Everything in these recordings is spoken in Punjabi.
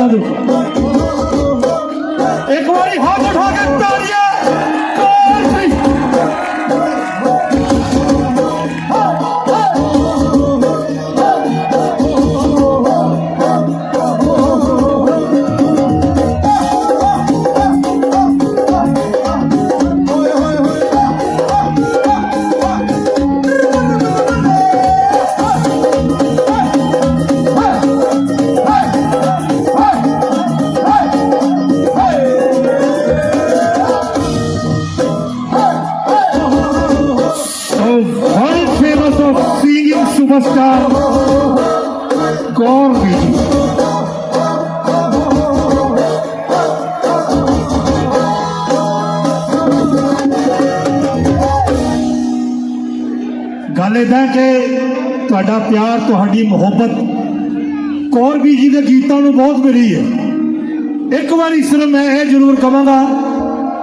ਆ ਨਜ਼ਰਾਂ ਦੇ singing superstar Gauri. ਗੱਲ ਇਹਦਾ ਕਿ ਤੁਹਾਡਾ ਪਿਆਰ ਤੁਹਾਡੀ ਮੁਹੱਬਤ ਕੌਰ ਵੀ ਜੀ ਦੇ ਗੀਤਾਂ ਨੂੰ ਬਹੁਤ ਮਿਲੀ ਹੈ ਇੱਕ ਵਾਰੀ ਸਿਰਫ ਮੈਂ ਇਹ ਜ਼ਰੂਰ ਕਹਾਂਗਾ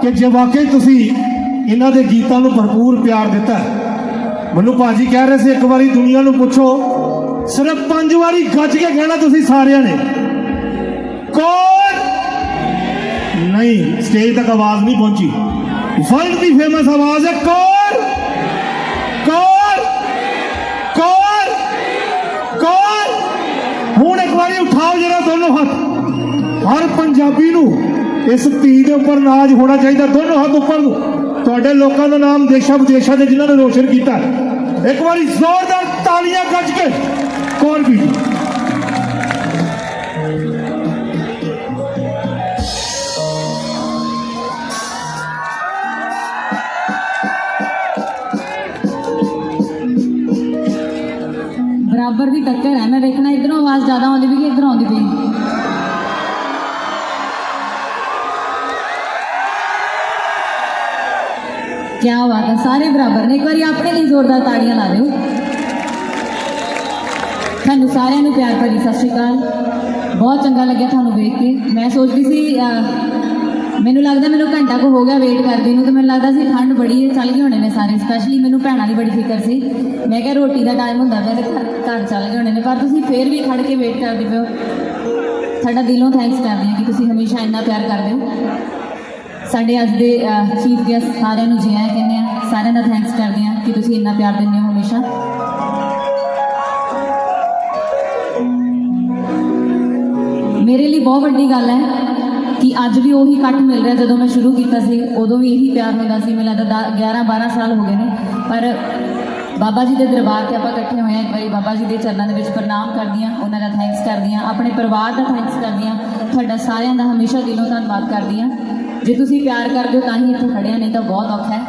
ਕਿ ਜੇ ਵਾਕਈ ਤੁਸੀਂ ਇਹਨਾਂ ਦੇ ਗੀਤਾਂ ਨੂੰ ਭਰਪੂਰ ਪਿਆਰ ਦਿੱਤਾ ਹੈ, ਮੈਨੂੰ ਭਾਜੀ ਕਹਿ ਰਹੇ ਸੀ, ਇੱਕ ਵਾਰੀ ਦੁਨੀਆ ਨੂੰ ਪੁੱਛੋ, ਸਿਰਫ ਪੰਜ ਵਾਰੀ ਗੱਜ ਕੇ ਕਹਿਣਾ ਤੁਸੀਂ ਸਾਰਿਆਂ ਨੇ। ਕੌਣ? ਨਹੀਂ ਸਟੇਜ ਤੱਕ ਆਵਾਜ਼ ਨਹੀਂ ਪਹੁੰਚੀ। ਵਰਲਡ ਦੀ ਫੇਮਸ ਆਵਾਜ਼ ਹੈ, ਕੌਣ? ਕੌਣ? ਕੌਣ? ਕੌਣ? ਹੁਣ ਇੱਕ ਵਾਰੀ ਉਠਾਓ ਜਰਾ ਦੋਨੋਂ ਹੱਥ। ਹਰ ਪੰਜਾਬੀ ਨੂੰ ਇਸ ਧੀ ਦੇ ਉੱਪਰ ਨਾਜ਼ ਹੋਣਾ ਚਾਹੀਦਾ, ਦੋਨੋਂ ਹੱਥ ਉੱਪਰ ਨੂੰ। ਤੁਹਾਡੇ ਲੋਕਾਂ ਦਾ ਨਾਮ ਦੇਸ਼ਾਂ ਵਿਦੇਸ਼ਾਂ ਦੇ ਜਿਨ੍ਹਾਂ ਨੇ ਰੋਸ਼ਨ ਕੀਤਾ। ਇੱਕ ਵਾਰੀ ਜ਼ੋਰਦਾਰ ਤਾਲੀਆਂ ਗੱਜ ਕੇ, ਕੌਣ ਵੀ? ਬਰਾਬਰ ਦੀ ਟੱਕਰ ਹੈ। ਮੈਂ ਵੇਖਣਾ ਇਧਰੋਂ ਆਵਾਜ਼ ਜ਼ਿਆਦਾ ਆਉਂਦੀ ਵੀ ਕਿ ਇਧਰੋਂ ਆਉਂਦੀ ਪਈ? ਕੀ ਬਾਤ ਹੈ ਸਾਰੇ ਬਰਾਬਰ ਨੇ। ਇੱਕ ਵਾਰੀ ਆਪਣੇ ਲਈ ਜ਼ੋਰਦਾਰ ਤਾੜੀਆਂ ਲਾ ਦਿਓ ਤੁਹਾਨੂੰ ਸਾਰਿਆਂ ਨੂੰ ਪਿਆਰ ਭਰੀ ਸਤਿ ਸ਼੍ਰੀ ਅਕਾਲ। ਬਹੁਤ ਚੰਗਾ ਲੱਗਿਆ ਤੁਹਾਨੂੰ ਵੇਖ ਕੇ। ਮੈਂ ਸੋਚਦੀ ਸੀ ਮੈਨੂੰ ਲੱਗਦਾ ਮੈਨੂੰ ਘੰਟਾ ਕੋ ਹੋ ਗਿਆ ਵੇਟ ਕਰਦੀ ਨੂੰ, ਤੇ ਮੈਨੂੰ ਲੱਗਦਾ ਸੀ ਠੰਡ ਬੜੀ ਹੈ, ਚੱਲ ਗਏ ਹੋਣੇ ਨੇ ਸਾਰੇ। ਸਪੈਸ਼ਲੀ ਮੈਨੂੰ ਭੈਣਾਂ ਦੀ ਬੜੀ ਫਿਕਰ ਸੀ। ਮੈਂ ਕਿਹਾ ਰੋਟੀ ਦਾ ਟਾਈਮ ਹੁੰਦਾ ਪਿਆ ਤੇ ਘਰ ਘਰ ਚੱਲ ਗਏ ਹੋਣੇ ਨੇ। ਪਰ ਤੁਸੀਂ ਫੇਰ ਵੀ ਖੜ ਕੇ ਵੇਟ ਕਰਦੇ ਪਿਓ ਸਾਡਾ ਦਿਲੋਂ ਥੈਂਕਸ ਕਰਦੇ ਹਾਂ ਕਿ ਤੁਸੀਂ ਹਮੇਸ਼ਾ ਇੰਨਾ ਪਿਆਰ ਕਰਦੇ ਹੋ। ਸਾਡੇ ਅੱਜ ਦੇ ਚੀਫ ਗੈਸਟ ਸਾਰਿਆਂ ਨੂੰ ਜੀ ਆਇਆਂ ਕਹਿੰਦੇ ਆ ਸਾਰਿਆਂ ਦਾ ਥੈਂਕਸ ਕਰਦੇ ਹਾਂ ਕਿ ਤੁਸੀਂ ਇੰਨਾ ਪਿਆਰ ਦਿੰਦੇ ਹੋ ਹਮੇਸ਼ਾ। ਮੇਰੇ ਲਈ ਬਹੁਤ ਵੱਡੀ ਗੱਲ ਹੈ ਕਿ ਅੱਜ ਵੀ ਉਹੀ ਇਕੱਠ ਮਿਲ ਰਿਹਾ ਜਦੋਂ ਮੈਂ ਸ਼ੁਰੂ ਕੀਤਾ ਸੀ, ਉਦੋਂ ਵੀ ਇਹੀ ਪਿਆਰ ਹੁੰਦਾ ਸੀ, ਮੈਨੂੰ ਲੱਗਦਾ 11 12 ਸਾਲ ਹੋ ਗਏ ਨੇ। ਪਰ ਬਾਬਾ ਜੀ ਦੇ ਦਰਬਾਰ ਤੇ ਆਪਾਂ ਇਕੱਠੇ ਹੋਏ ਆ ਇੱਕ ਵਾਰੀ ਬਾਬਾ ਜੀ ਦੇ ਚਰਨਾਂ ਦੇ ਵਿੱਚ ਪ੍ਰਣਾਮ ਕਰਦੀਆਂ ਉਹਨਾਂ ਦਾ ਥੈਂਕਸ ਕਰਦੀਆਂ ਆਪਣੇ ਪਰਿਵਾਰ ਦਾ ਥੈਂਕਸ ਕਰਦੀਆਂ ਤੁਹਾਡਾ ਸਾਰਿਆਂ ਦਾ ਹਮੇਸ਼ਾ ਦਿਲੋਂ ਧੰਨਵਾਦ ਕਰਦੀਆਂ ਜੇ ਤੁਸੀਂ ਪਿਆਰ ਕਰਦੇ ਹੋ ਤਾਂ ਹੀ ਇੱਥੇ ਖੜਿਆ ਨਹੀਂ ਤਾਂ ਬਹੁਤ ਔਖਾ ਹੈ।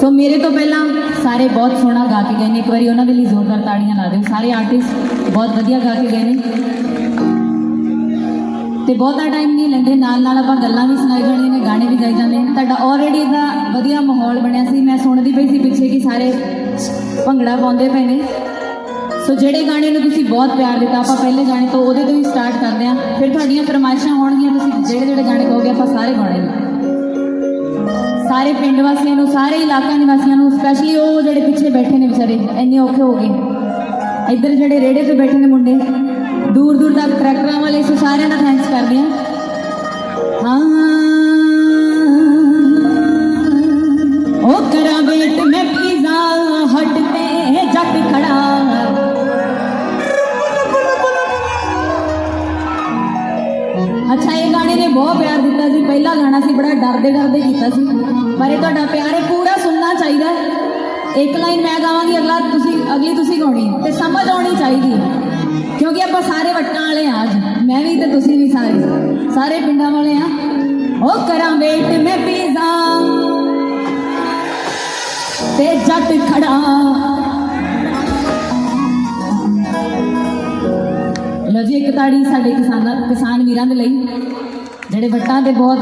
ਸੋ ਮੇਰੇ ਤੋਂ ਪਹਿਲਾਂ ਸਾਰੇ ਬਹੁਤ ਸੋਹਣਾ ਗਾ ਕੇ ਗਏ ਨੇ। ਇੱਕ ਵਾਰੀ ਉਹਨਾਂ ਦੇ ਲਈ ਜ਼ੋਰਦਾਰ ਤਾੜੀਆਂ ਲਾ ਦਿਓ। ਸਾਰੇ ਆਰਟਿਸਟ ਬਹੁਤ ਵਧੀਆ ਗਾ ਕੇ ਗਏ ਨੇ। ਤੇ ਬਹੁਤਾ ਟਾਈਮ ਨਹੀਂ ਲੈਂਦੇ। ਨਾਲ ਨਾਲ ਆਪਾਂ ਗੱਲਾਂ ਵੀ ਸੁਣਾਈ ਜਾਂਦੀਆਂ ਨੇ, ਗਾਣੇ ਵੀ ਗਾਈ ਜਾਂਦੇ ਨੇ। ਤੁਹਾਡਾ ਆਲਰੇਡੀ ਦਾ ਵਧੀਆ ਮਾਹੌਲ ਬਣਿਆ ਸੀ। ਮੈਂ ਸੁਣਦੀ ਪਈ ਸੀ ਪਿੱਛੇ ਕਿ ਸਾਰੇ ਭੰਗੜਾ ਪਾਉਂਦੇ ਪਏ ਨੇ। ਸੋ ਜਿਹੜੇ ਗਾਣੇ ਨੂੰ ਤੁਸੀਂ ਬਹੁਤ ਪਿਆਰ ਦਿੱਤਾ, ਆਪਾਂ ਪਹਿਲੇ ਗਾਣੇ ਤੋਂ ਉਹਦੇ ਤੋਂ ਹੀ ਸਟਾਰਟ ਕਰਦੇ ਹਾਂ। ਫਿਰ ਤੁਹਾਡੀਆਂ ਫਰਮਾਇਸ਼ਾਂ ਹੋਣਗੀਆਂ, ਤੁਸੀਂ ਜਿਹੜੇ ਜਿਹੜੇ ਗਾਣੇ ਕਹੋਗੇ, ਆਪਾਂ ਸਾਰੇ ਗਾਣੇ ਸਾਰੇ ਪਿੰਡ ਵਾਸੀਆਂ ਨੂੰ, ਸਾਰੇ ਇਲਾਕਾ ਨਿਵਾਸੀਆਂ ਨੂੰ ਸਪੈਸ਼ਲੀ ਉਹ ਜਿਹੜੇ ਪਿੱਛੇ ਬੈਠੇ ਨੇ ਵਿਚਾਰੇ, ਇੰਨੇ ਔਖੇ ਹੋ ਗਏ। ਇੱਧਰ ਜਿਹੜੇ ਰੇੜੇ ਤੇ ਬੈਠੇ ਨੇ ਮੁੰਡੇ ਦੂਰ ਦੂਰ ਤੱਕ ਟਰੈਕਟਰਾਂ ਵਾਲੇ ਤੁਹਾਡਾ ਪਿਆਰ ਹੈ, ਪੂਰਾ ਸੁਣਨਾ ਚਾਹੀਦਾ ਇੱਕ ਲਾਈਨ ਮੈਂ ਗਾਵਾਂਗੀ, ਅਗਲਾ ਤੁਸੀਂ, ਅਗਲੀ ਤੁਸੀਂ ਗਾਉਣੀ ਤੇ ਸਮਝ ਆਉਣੀ ਚਾਹੀਦੀ ਕਿਉਂਕਿ ਆਪਾਂ ਸਾਰੇ ਵੱਟਾਂ ਵਾਲੇ ਆ ਅੱਜ। ਮੈਂ ਵੀ ਤੇ ਤੁਸੀਂ ਵੀ ਸਾਰੇ। ਸਾਰੇ ਪਿੰਡਾਂ ਵਾਲੇ ਆ ਉਹ ਕਰਾਂ ਵੇਟ, ਮੈਂ ਪੀਜ਼ਾ। ਤੇ ਜੱਟ ਖੜਾ। ਲੋ ਜੀ, ਇੱਕ ਤਾੜੀ ਸਾਡੇ ਕਿਸਾਨਾਂ ਕਿਸਾਨ ਵੀਰਾਂ ਦੇ ਲਈ, ਜਿਹੜੇ ਵੱਟਾਂ ਤੇ ਬਹੁਤ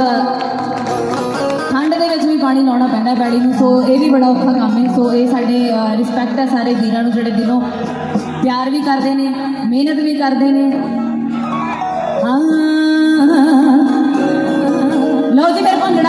ਵਿੱਚ ਵੀ ਪਾਣੀ ਲਾਉਣਾ ਪੈਂਦਾ ਹੈ ਨੂੰ, ਸੋ ਇਹ ਵੀ ਬੜਾ ਔਖਾ ਕੰਮ ਹੈ। ਸੋ ਇਹ ਸਾਡੇ ਰਿਸਪੈਕਟ ਹੈ ਸਾਰੇ ਵੀਰਾਂ ਨੂੰ ਜਿਹੜੇ ਦਿਲੋਂ ਪਿਆਰ ਵੀ ਕਰਦੇ ਨੇ, ਮਿਹਨਤ ਵੀ ਕਰਦੇ ਨੇ। ਹਾਂ। ਲਓ ਜੀ, ਫਿਰ ਭੰਗੜਾ